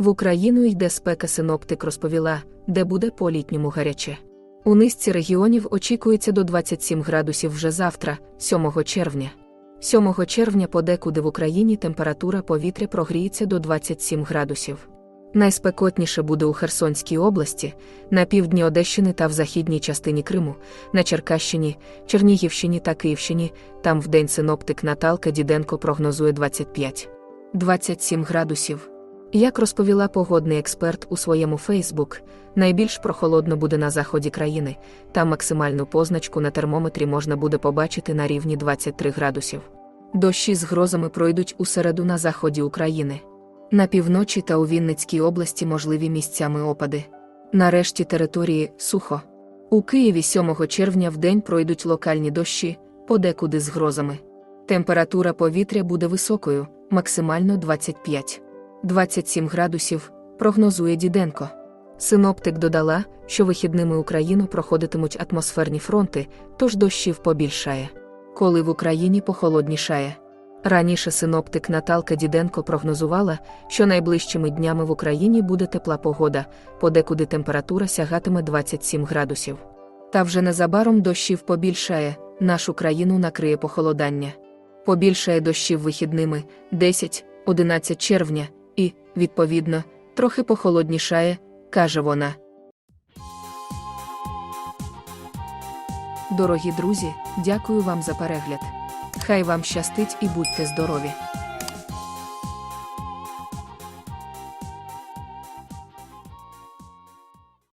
В Україну йде спека синоптик розповіла, де буде по-літньому гаряче. У низці регіонів очікується до 27 градусів вже завтра, 7 червня. 7 червня подекуди в Україні температура повітря прогріється до 27 градусів. Найспекотніше буде у Херсонській області, на півдні Одещини та в західній частині Криму, на Черкащині, Чернігівщині та Київщині. Там вдень синоптик Наталка Діденко прогнозує 25-27 градусів. Як розповіла погодний експерт у своєму Фейсбук, найбільш прохолодно буде на заході країни, там максимальну позначку на термометрі можна буде побачити на рівні 23 градусів. Дощі з грозами пройдуть у середу на заході України. На півночі та у Вінницькій області можливі місцями опади. Нарешті території сухо. У Києві 7 червня в день пройдуть локальні дощі, подекуди з грозами. Температура повітря буде високою, максимально 25-27 градусів, прогнозує Діденко. Синоптик додала, що вихідними Україну проходитимуть атмосферні фронти, тож дощів побільшає. Коли в Україні похолоднішає. Раніше синоптик Наталка Діденко прогнозувала, що найближчими днями в Україні буде тепла погода, подекуди температура сягатиме 27 градусів. Та вже незабаром дощів побільшає, нашу країну накриє похолодання. Побільшає дощів вихідними 10-11 червня, відповідно, трохи похолоднішає, каже вона. Дорогі друзі, дякую вам за перегляд. Хай вам щастить і будьте здорові!